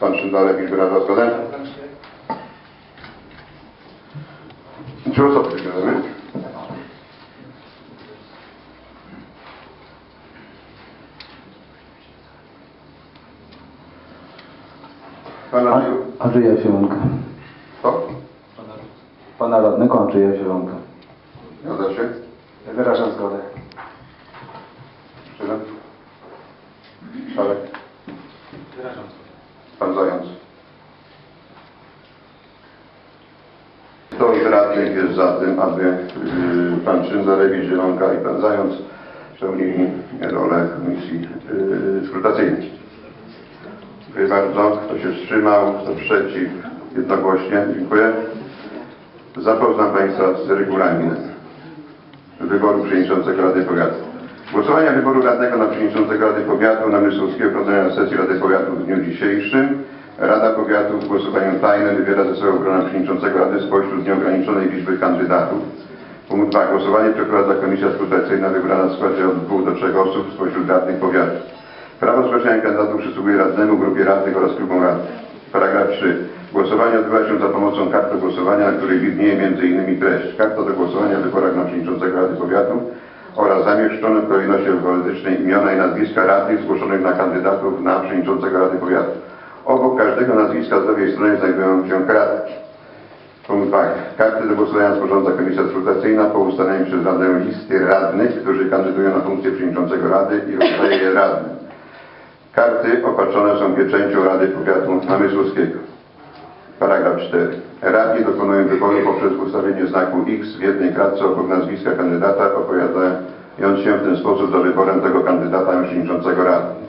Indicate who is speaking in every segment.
Speaker 1: Pan Szyndarek już wyraża zgodę? Trzy osoby tylko, rozumiem? Pan radny,
Speaker 2: Andrzeja Zielonka.
Speaker 1: co?
Speaker 2: Pana radnego Andrzeja Zielonka.
Speaker 1: Zgadza się?
Speaker 2: Wyrażam zgodę.
Speaker 1: Szczyna? Szarek?
Speaker 2: Wyrażam
Speaker 1: Pan Zając. Kto radnych jest za tym, aby y, pan Szyndarewicz, Zielonka i pan Zając pełnili rolę komisji y, skrutacyjnej? Dziękuję bardzo. Kto się wstrzymał? Kto przeciw? Jednogłośnie. Dziękuję. Zapoznam Państwa z regulaminem wyboru przewodniczącego Rady Powiatu. Głosowania wyboru radnego na przewodniczącego Rady Powiatu Namysłowskiego prowadzenia na sesji Rady Powiatu w dniu dzisiejszym. Rada Powiatu w głosowaniu tajnym wybiera ze sobą grona przewodniczącego Rady spośród nieograniczonej liczby kandydatów. Punkt 2. Głosowanie przeprowadza Komisja Skrutacyjna wybrana w składzie od 2 do 3 osób spośród radnych powiatu. Prawo zgłaszania kandydatów przysługuje radnemu, grupie radnych oraz klubom radnych. Paragraf 3. Głosowanie odbywa się za pomocą karty głosowania, na której widnieje m.in. treść. Karta do głosowania w wyborach na przewodniczącego Rady Powiatu oraz zamieszczone w kolejności alfabetycznej imiona i nazwiska radnych zgłoszonych na kandydatów na przewodniczącego Rady Powiatu. Obok każdego nazwiska z lewej strony znajdują się kratki. Punkt 2. Karty do głosowania sporządza Komisja Skrutacyjna po ustaleniu przez Radę listy radnych, którzy kandydują na funkcję przewodniczącego Rady i rozdaje je radnym. Karty opatrzone są pieczęcią Rady Powiatu Namysłowskiego. Paragraf 4. Radni dokonują wyboru poprzez ustawienie znaku X w jednej kratce obok nazwiska kandydata, opowiadając się w ten sposób za wyborem tego kandydata przewodniczącego Rady.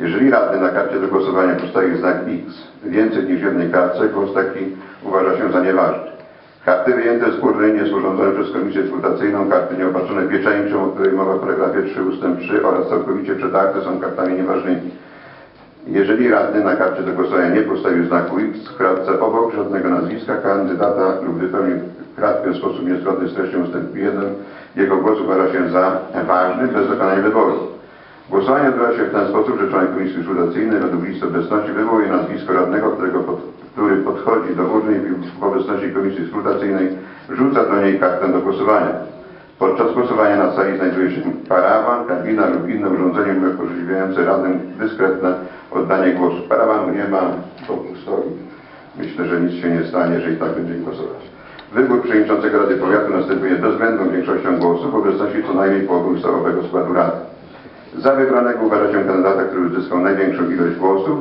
Speaker 1: Jeżeli radny na karcie do głosowania postawi znak X więcej niż jednej kartce, głos taki uważa się za nieważny. Karty wyjęte z urny, nie sporządzone przez Komisję Skrutacyjną, karty nieopatrzone pieczęcią, o której mowa w paragrafie 3 ust. 3 oraz całkowicie przetarte są kartami nieważnymi. Jeżeli radny na karcie do głosowania nie postawił znaku X w kratce obok żadnego nazwiska kandydata lub wypełnił kratkę w sposób niezgodny z treścią ustępu 1, jego głos uważa się za ważny bez dokonania wyboru. Głosowanie odbywa się w ten sposób, że członek komisji skrutacyjnej według listy obecności wywołuje nazwisko radnego, którego pod, który podchodzi do urny i w obecności komisji skrutacyjnej wrzuca do niej kartę do głosowania. Podczas głosowania na sali znajduje się parawan, kabina lub inne urządzenie umożliwiające radnym dyskretne oddanie głosu. Parawanu nie ma, wokół stoi. Myślę, że nic się nie stanie, jeżeli tak będzie głosować. Wybór przewodniczącego Rady Powiatu następuje bezwzględną większością głosów w obecności co najmniej połowy ustawowego składu Rady. Za wybranego uważa się kandydata, który uzyskał największą ilość głosów,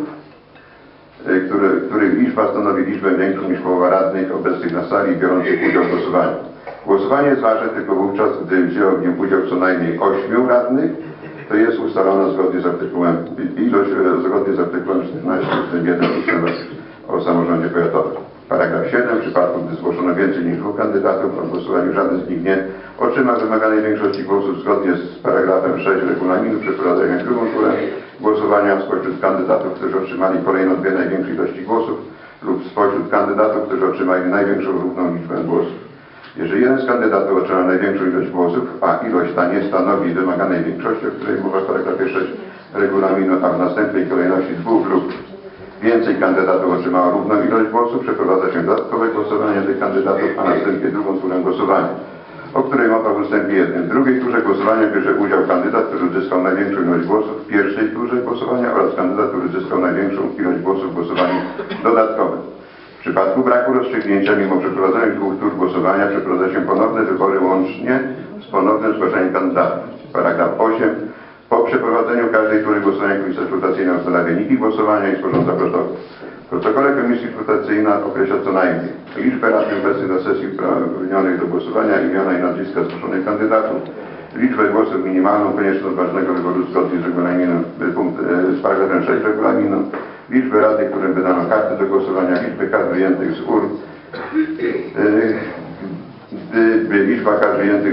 Speaker 1: y, który, których liczba stanowi liczbę większą niż połowa radnych obecnych na sali biorących udział w głosowaniu. Głosowanie jest ważne tylko wówczas, gdy wzięło w nim udział co najmniej 8 radnych, to jest ustalona zgodnie z artykułem, ilość e, zgodnie z artykułem 14 ust. 1 ustawy o samorządzie powiatowym. Paragraf 7. W przypadku, gdy zgłoszono więcej niż dwóch kandydatów, po głosowaniu żaden z nich nie otrzyma wymaganej większości głosów zgodnie z paragrafem 6 regulaminu, przeprowadzają drugą turę głosowania spośród kandydatów, którzy otrzymali kolejno dwie największe ilości głosów lub spośród kandydatów, którzy otrzymali największą równą liczbę głosów. Jeżeli jeden z kandydatów otrzyma największą ilość głosów, a ilość ta nie stanowi wymaganej większości, o której mowa w paragrafie 6 regulaminu, a w następnej kolejności dwóch lub więcej kandydatów otrzymało równą ilość głosów, przeprowadza się dodatkowe głosowanie tych kandydatów, a następnie drugą turę głosowania, o której mowa w ustępie 1. W drugiej turze głosowania bierze udział kandydat, który uzyskał największą ilość głosów w pierwszej turze głosowania oraz kandydat, który uzyskał największą ilość głosów w głosowaniu dodatkowym. W przypadku braku rozstrzygnięcia, mimo przeprowadzenia dwóch tur głosowania, przeprowadza się ponowne wybory łącznie z ponownym zgłaszeniem kandydatów. Paragraf 8. Po przeprowadzeniu każdej tury głosowania Komisja Skrutacyjna ustala wyniki głosowania i sporządza protokół. W protokole Komisji Skrutacyjna określa co najmniej liczbę radnych obecnych na sesji uprawnionych do głosowania, imiona i nazwiska zgłoszonych kandydatów, liczbę głosów minimalną konieczną ważnego wyboru zgodnie z regulaminem, y, punkt, y, z paragrafem 6 regulaminu, liczbę radnych, którym wydano karty do głosowania, liczbę kart wyjętych z urn, y, gdy liczba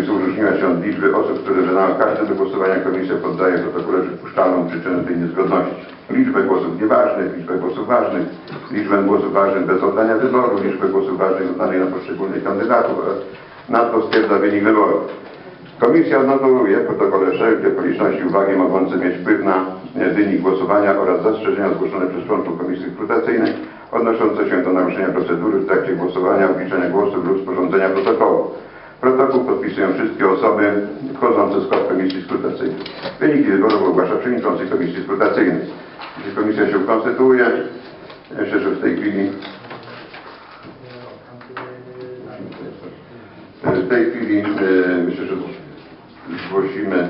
Speaker 1: z urn różniła się od liczby osób, które wydały karty do głosowania, komisja poddaje protokole przypuszczalną przyczynę tej niezgodności. Liczbę głosów nieważnych, liczbę głosów ważnych, liczbę głosów ważnych bez oddania wyboru, liczbę głosów ważnych oddanych na poszczególnych kandydatów oraz nadto stwierdza wynik wyboru. Komisja odnotowuje w protokole wszelkie okoliczności uwagi mogące mieć wpływ na wynik głosowania oraz zastrzeżenia zgłoszone przez członków Komisji Skrutacyjnej odnoszące się do naruszenia procedury w trakcie głosowania, obliczenia głosów lub sporządzenia protokołu. Protokół podpisują wszystkie osoby wchodzące w skład Komisji Skrutacyjnej. Wyniki wyborów ogłasza przewodniczący Komisji Skrutacyjnej. Jeśli komisja się konstytuuje, myślę, że w tej chwili w tej chwili e, myślę, że zgłosimy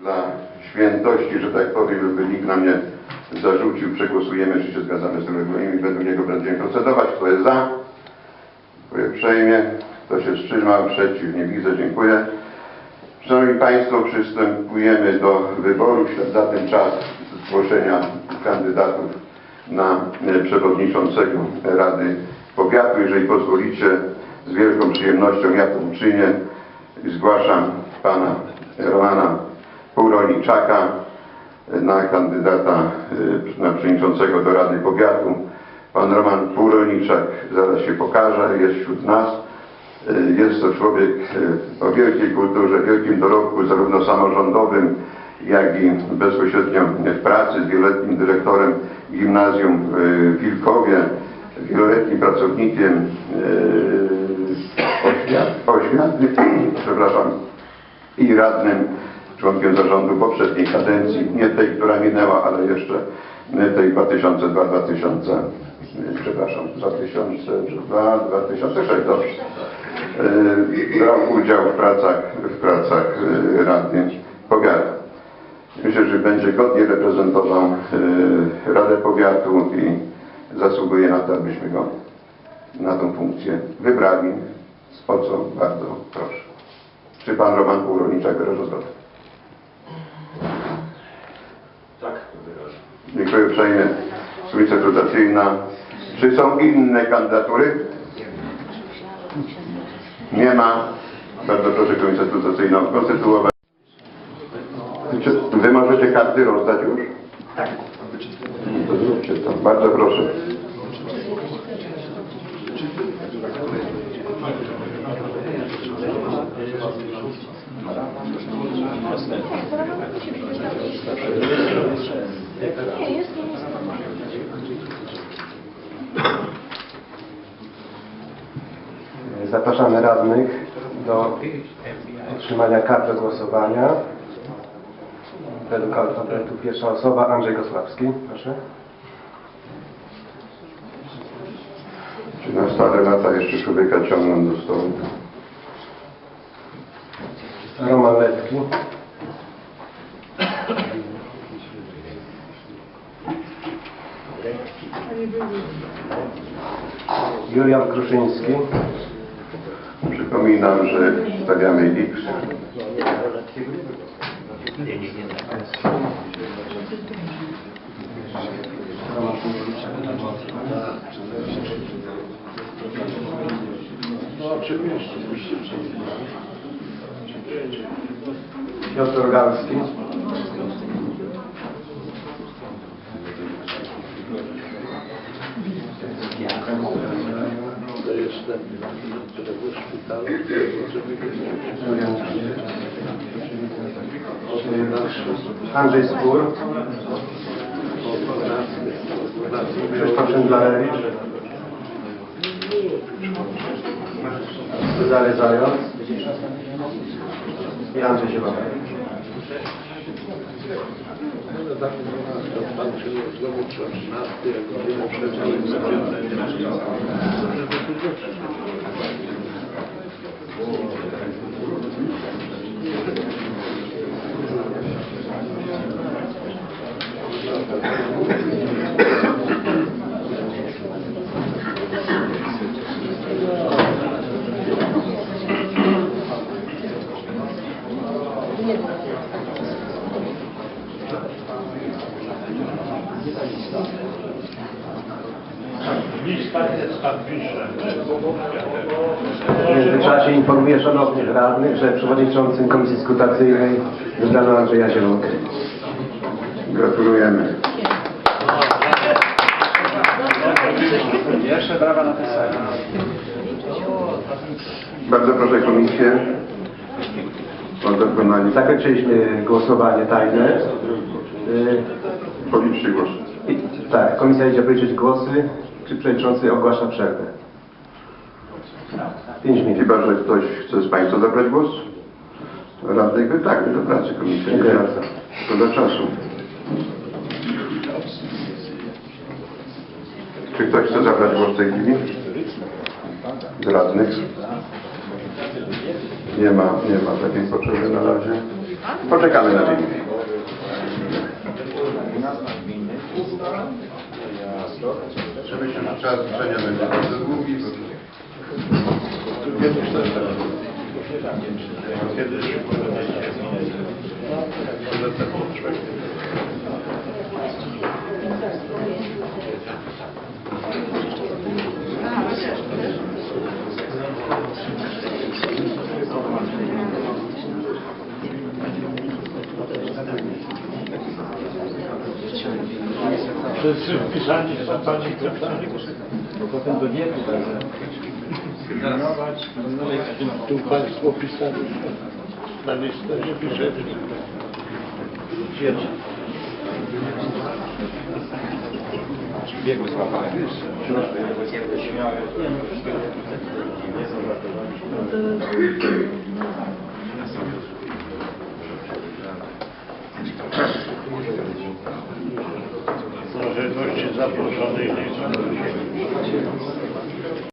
Speaker 1: dla świętości, że tak powiem, żeby nikt nam nie zarzucił, przegłosujemy, czy się zgadzamy z tym regulaminem i według niego będziemy procedować. Kto jest za? Dziękuję uprzejmie. Kto się wstrzymał? Przeciw? Nie widzę. Dziękuję. Szanowni Państwo, przystępujemy do wyboru. Zatem czas zgłoszenia kandydatów na e, przewodniczącego Rady Powiatu. Jeżeli pozwolicie, z wielką przyjemnością ja to uczynię. Zgłaszam pana Romana Półroniczaka na kandydata e, na przewodniczącego do Rady Powiatu. Pan Roman Półroniczak zaraz się pokaże, jest wśród nas. E, Jest to człowiek e, o wielkiej kulturze, wielkim dorobku, zarówno samorządowym, jak i bezpośrednio w pracy z wieloletnim dyrektorem gimnazjum w Wilkowie, wieloletnim pracownikiem oświat- oświaty, przepraszam, i radnym, członkiem zarządu poprzedniej kadencji, nie tej, która minęła, ale jeszcze tej 2002-2000, przepraszam, 2002-2006, dobrze. E, Brał udział w pracach, w pracach e, Rady Powiatu. Myślę, że będzie godnie reprezentował e, Radę Powiatu i zasługuje na to, abyśmy go na tą funkcję wybrali. O co bardzo proszę. Czy pan Roman Półroniczak wyraża zgodę? Dziękuję uprzejmie. Komisja Rekrutacyjna. Czy są inne kandydatury? Nie ma. Bardzo proszę Komisję Rekrutacyjną konstytuować. Czy wy możecie karty rozdać już? Tak. To zróbcie to. Bardzo proszę.
Speaker 3: Nie, jest to
Speaker 2: Zapraszamy radnych do otrzymania kart do głosowania. Według alfabetu pierwsza osoba Andrzej Gosławski. Proszę.
Speaker 1: Czy na stare lata jeszcze człowieka ciągną do stołu?
Speaker 2: Roman Letki. Julian Kruszyński.
Speaker 1: Przypominam, że stawiamy X.
Speaker 2: Piotr Galski. Andrzej Spór. Krzysztof Szendlarewicz. Cezary Zając. I Andrzej Zielonowicz.
Speaker 4: Pan przyjął znowu 13, jak wiemy, przed
Speaker 5: Lista jest tam pisze.
Speaker 2: W międzyczasie informuję szanownych radnych, że przewodniczącym Komisji Skrutacyjnej wybrano Andrzeja Zielonkę.
Speaker 1: Gratulujemy.
Speaker 2: Pierwsze brawa na tej sali.
Speaker 1: Bardzo proszę komisję o dokonanie.
Speaker 2: Zakończyliśmy głosowanie tajne.
Speaker 1: Policzcie głos.
Speaker 2: i, tak, komisja idzie policzyć głosy. Czy przewodniczący ogłasza przerwę? 5 minut.
Speaker 1: Chyba, że ktoś chce z Państwa zabrać głos? Radnych? Tak, do pracy komisja.
Speaker 2: Dziękuję
Speaker 1: nie
Speaker 2: bardzo.
Speaker 1: Szkoda czasu. Czy ktoś chce zabrać głos w tej chwili? Z radnych? Nie ma, nie ma takiej potrzeby na razie. Poczekamy na dzień. Myślę, że czas liczenia będzie bardzo długi.
Speaker 5: Kiedyś może ten potrzeb. Wszyscy wpisani są Pani Kryptanie? Tu Państwo pisali na listę, nie piszecie. Może gości zaproszonych są.